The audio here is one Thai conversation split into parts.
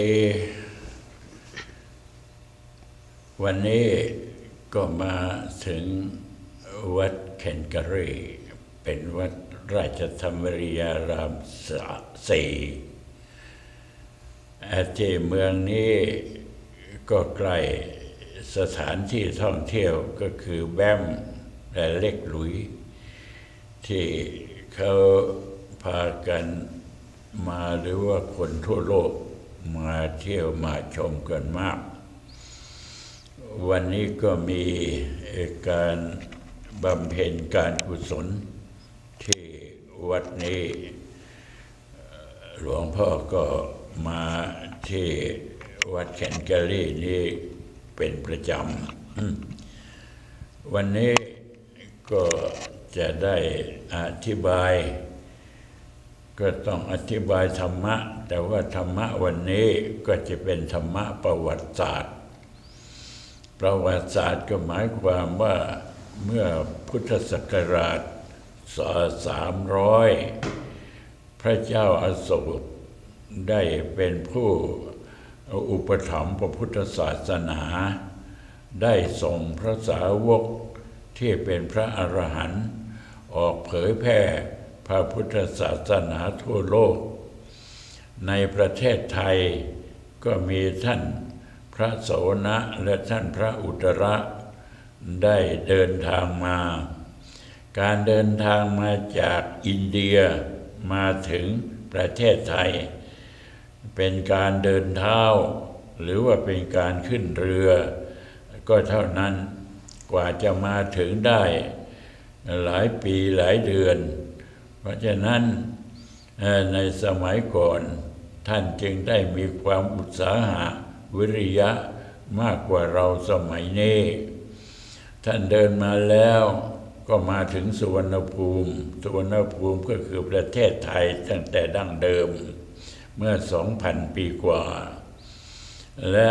ดี วันนี้ก็มาถึงวัดเคนกรีเป็นวัดราชธรรมริยารามสะสี่อาที่เมืองนี้ก็ใกล้สถานที่ท่องเที่ยวก็คือแบมและเล็กหลุย ที่เขาพากันมาหรือว่าคนทั่วโลก มาเที่ยวมาชมกันมาก วันนี้ก็มีการบำเพ็ญการกุศลที่วัดนี้ หลวงพ่อก็มาที่วัดแคนเกอรี่นี้เป็นประจำ วันนี้ก็จะได้อธิบาย ก็ต้องอธิบายธรรมะ แต่ว่าธรรมะวันนี้ก็จะเป็นธรรมะประวัติศาสตร์ ประวัติศาสตร์ก็หมายความว่าเมื่อพุทธศักราชศสามร้อยพระเจ้าอาโศกได้เป็นผู้อุปถัมภ์พระพุทธศาสนา ได้ส่งพระสาวกที่เป็นพระอรหันต์ออกเผยแพร่พระพุทธศาสนาทั่วโลก ในประเทศไทยก็มีท่านพระโสนะและท่านพระอุตระได้เดินทางมา การเดินทางมาจากอินเดียมาถึงประเทศไทย เป็นการเดินเท้า หรือว่าเป็นการขึ้นเรือ ก็เท่านั้นกว่าจะมาถึงได้หลายปีหลายเดือน เพราะฉะนั้น ในสมัยก่อน ท่านจึงได้มีความอุตสาหะวิริยะมากกว่าเราสมัยนี้ ท่านเดินมาแล้วก็มาถึงสุวรรณภูมิ สุวรรณภูมิก็คือประเทศไทยตั้งแต่ดั้งเดิม เมื่อสองพันปีกว่า และ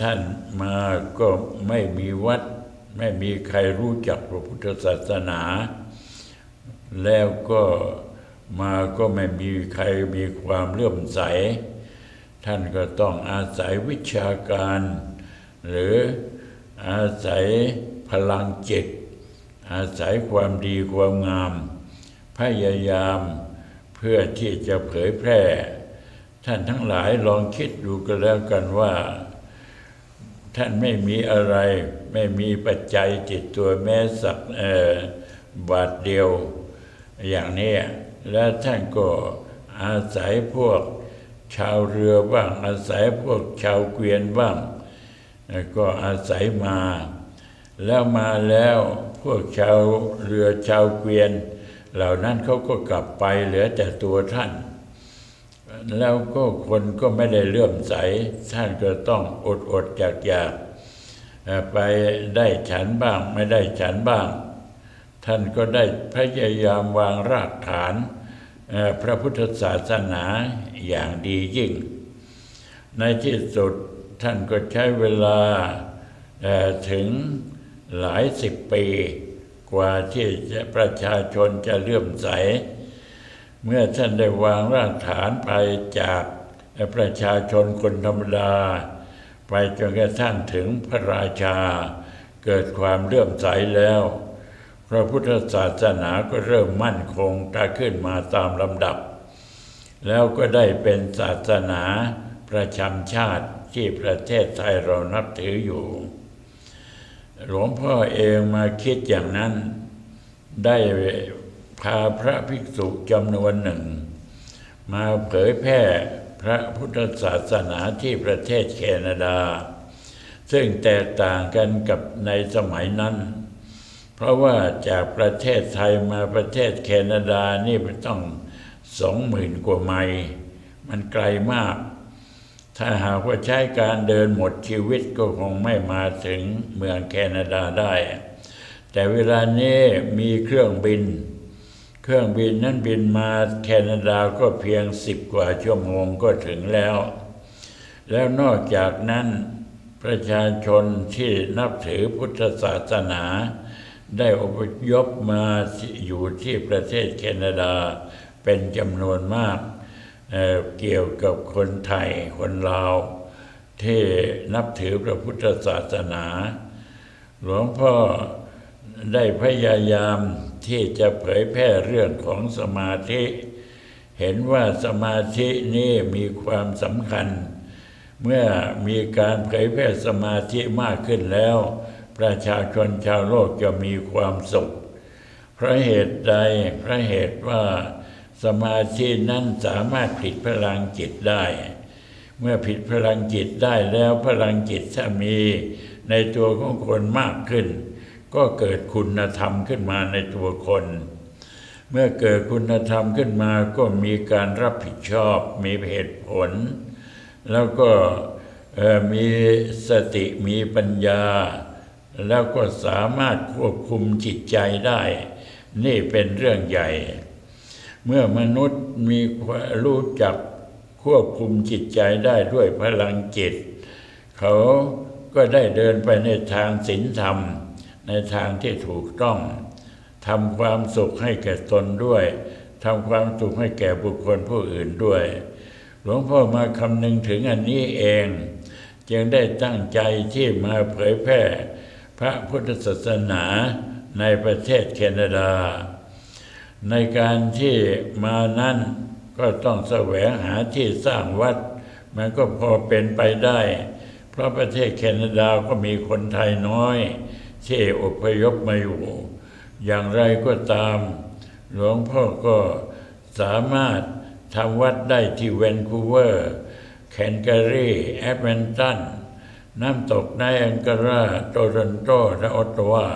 ท่านมาก็ไม่มีวัด ไม่มีใครรู้จักพระพุทธศาสนา แล้วก็ มาก็ไม่มีใครมีความเลื่อมใส ท่านก็ต้องอาศัยวิชาการ หรืออาศัยพลังจิต อาศัยความดีความงาม พยายามเพื่อที่จะเผยแพร่ ท่านทั้งหลายลองคิดดูกันแล้วกันว่า ท่านไม่มีอะไร ไม่มีปัจจัยจิตตัวแม้สักบาทเดียวอย่างนี้ และท่านก็อาศัยพวกชาวเรือบ้าง อาศัยพวกชาวเกวียนบ้าง ก็อาศัยมา แล้วมาแล้วพวกชาวเรือชาวเกวียน เหล่านั้นเขาก็กลับไปเหลือแต่ตัวท่าน แล้วก็คนก็ไม่ได้เลื่อมใส ท่านก็ต้องอดอดอยากอยากไปได้ฉันบ้างไม่ได้ฉันบ้าง ท่านก็ได้พยายามวางรากฐานพระพุทธศาสนาอย่างดียิ่ง ในที่สุดท่านก็ใช้เวลาถึงหลายสิบปี กว่าที่ประชาชนจะเลื่อมใส เมื่อท่านได้วางรากฐานไปจากประชาชนคนธรรมดา ไปจนกระทั่งถึงพระราชา เกิดความเลื่อมใสแล้ว พระพุทธศาสนาก็เริ่มมั่นคงตาขึ้นมาตามลำดับ แล้วก็ได้เป็นศาสนาประจำชาติที่ประเทศไทยเรานับถืออยู่ หลวงพ่อเองมาคิดอย่างนั้น ได้พาพระภิกษุจำนวนหนึ่ง มาเผยแพร่พระพุทธศาสนาที่ประเทศแคนาดา ซึ่งแตกต่างกันกับในสมัยนั้น เพราะว่าจากประเทศไทยมาประเทศแคนาดานี่มันต้องสองหมื่นกว่าไมล์มันไกลมาก ถ้าหากว่าใช้การเดินหมดชีวิตก็คงไม่มาถึงเมืองแคนาดาได้ แต่เวลานี้มีเครื่องบิน เครื่องบินนั้นบินมาแคนาดาก็เพียงสิบกว่าชั่วโมงก็ถึงแล้ว แล้วนอกจากนั้นประชาชนที่นับถือพุทธศาสนา ได้อพยพมาอยู่ที่ประเทศแคนาดาเป็นจำนวนมากเเกี่ยวกับคนไทยคนลาว ที่นับถือพระพุทธศาสนา หลวงพ่อได้พยายามที่จะเผยแพร่เรื่องของสมาธิ เห็นว่าสมาธินี่มีความสำคัญ เมื่อมีการเผยแพร่สมาธิมากขึ้นแล้ว ประชาชนชาวโลกจะมีความสุข เพราะเหตุใดเพราะเหตุว่าสมาธินั้นสามารถผลิตพลังจิตได้ เมื่อผิดพลังจิตได้แล้วพลังจิตถ้ามีในตัวของคนมากขึ้น ก็เกิดคุณธรรมขึ้นมาในตัวคน เมื่อเกิดคุณธรรมขึ้นมาก็มีการรับผิดชอบมีเหตุผล แล้วก็มีสติมีปัญญา แล้วก็สามารถควบคุมจิตใจได้ นี่เป็นเรื่องใหญ่ เมื่อมนุษย์มีความรู้จักควบคุมจิตใจได้ด้วยพลังจิต เขาก็ได้เดินไปในทางศีลธรรม ในทางที่ถูกต้องทำความสุขให้แก่ตนด้วยทำความสุขให้แก่บุคคลผู้อื่นด้วย หลวงพ่อมาคำนึงถึงอันนี้เอง จึงได้ตั้งใจที่มาเผยแพร่ พระพุทธศาสนาในประเทศแคนาดา ในการที่มานั้นก็ต้องแสวงหาที่สร้างวัด มันก็พอเป็นไปได้ เพราะประเทศแคนาดาก็มีคนไทยน้อย ที่อพยพมาอยู่ อย่างไรก็ตาม หลวงพ่อก็สามารถทำวัดได้ที่แวนคูเวอร์ แคนกอรีแอดเวนตัน น้ำตกในแองการาโตรอนโตและออตตาวา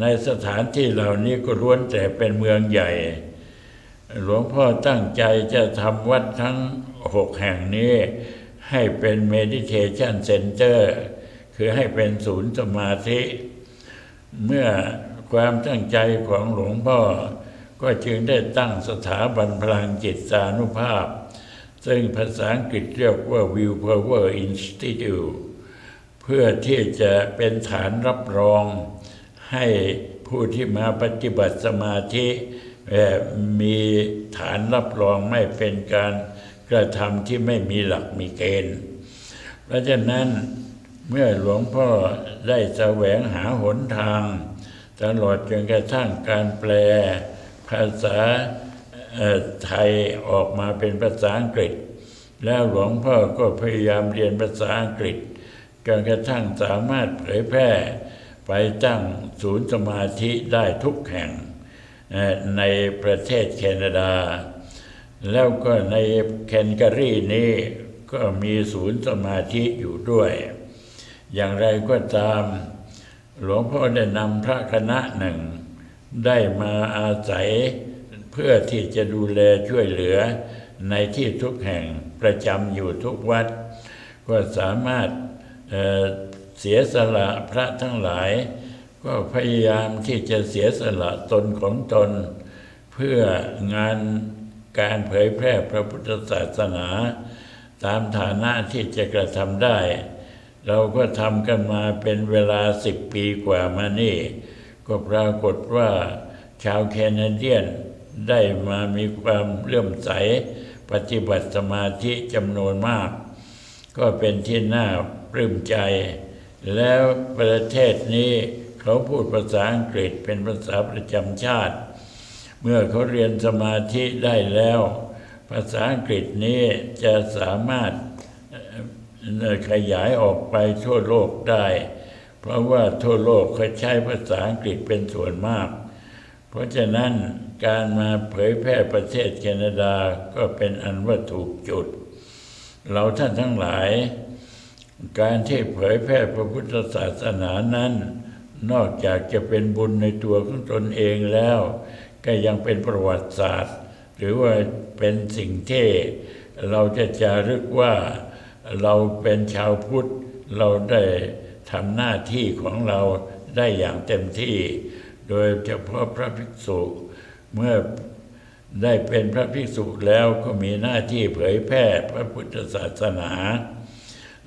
ในสถานที่เหล่านี้ก็ล้วนแต่เป็นเมืองใหญ่ หลวงพ่อตั้งใจจะทำวัดทั้งหกแห่งนี้ ให้เป็น Meditation Center คือให้เป็นศูนย์สมาธิ เมื่อความตั้งใจของหลวงพ่อ ก็จึงได้ตั้งสถาบันพลังจิตสานุภาพ ซึ่งภาษาอังกฤษเรียกว่า Will Power Institute เพื่อที่จะเป็นฐานรับรองให้ผู้ที่มาปฏิบัติสมาธิมีฐานรับรองไม่เป็นการกระทำที่ไม่มีหลักมีเกณฑ์ เพราะฉะนั้นเมื่อหลวงพ่อได้แสวงหาหนทาง ตลอดจนกระทั่งการแปล ภาษา ไทยออกมาเป็นภาษาอังกฤษ แล้วหลวงพ่อก็พยายามเรียนภาษาอังกฤษจนกระทั่งสามารถเผยแพร่ไปตั้งศูนย์สมาธิได้ทุกแห่งในประเทศแคนาดา แล้วก็ในแคนการีนี้ก็มีศูนย์สมาธิอยู่ด้วย อย่างไรก็ตาม หลวงพ่อได้นำพระคณะหนึ่ง ได้มาอาศัย เพื่อที่จะดูแลช่วยเหลือในที่ทุกแห่งประจำอยู่ทุกวัด ก็สามารถเเสียสละพระทั้งหลาย ก็พยายามที่จะเสียสละตนของตน เพื่องานการเผยแพร่พระพุทธศาสนา ตามฐานะที่จะกระทำได้ เราก็ทำกันมาเป็นเวลาสิบปีกว่ามานี่ ก็ปรากฏว่าชาวแคนาเดียน ได้มามีความเลื่อมใสปฏิบัติสมาธิจำนวนมาก ก็เป็นที่น่าปลื้มใจ แล้วประเทศนี้เขาพูดภาษาอังกฤษเป็นภาษาประจำชาติ เมื่อเขาเรียนสมาธิได้แล้ว ภาษาอังกฤษนี้จะสามารถขยายออกไปทั่วโลกได้ เพราะว่าทั่วโลกเขาใช้ภาษาอังกฤษเป็นส่วนมาก เพราะฉะนั้น การมาเผยแพร่ประเทศแคนาดาก็เป็นอันว่าถูกจุด เราท่านทั้งหลาย การที่เผยแพร่พระพุทธศาสนานั้น นอกจากจะเป็นบุญในตัวของตนเองแล้ว ก็ยังเป็นประวัติศาสตร์ หรือว่าเป็นสิ่งที่เราจะจารึกว่าเราเป็นชาวพุทธเราได้ทำหน้าที่ของเราได้อย่างเต็มที่ โดยเฉพาะพระภิกษุ เมื่อได้เป็นพระภิกษุแล้วก็มีหน้าที่เผยแพร่พระพุทธศาสนา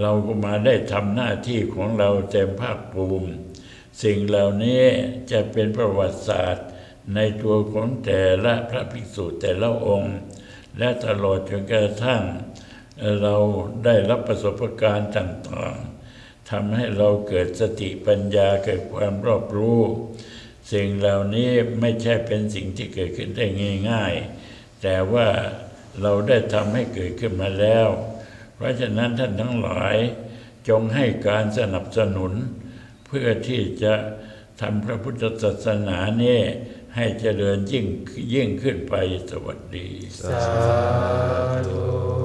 เราก็มาได้ทำหน้าที่ของเราเต็มภาคภูมิ สิ่งเหล่านี้จะเป็นประวัติศาสตร์ในตัวของแต่ละพระภิกษุแต่ละองค์ และตลอดจนกระทั่ง เราได้รับประสบการณ์ต่างๆทำให้เราเกิดสติปัญญาเกิดความรอบรู้ สิ่งเหล่านี้ไม่ใช่เป็นสิ่งที่เกิดขึ้นได้ง่าย ๆ แต่ว่าเราได้ทำให้เกิดขึ้นมาแล้ว เพราะฉะนั้นท่านทั้งหลายจงให้การสนับสนุน เพื่อที่จะทำพระพุทธศาสนาเนี้ให้เจริญยิ่งยิ่งขึ้นไปสวัสดี สาธุ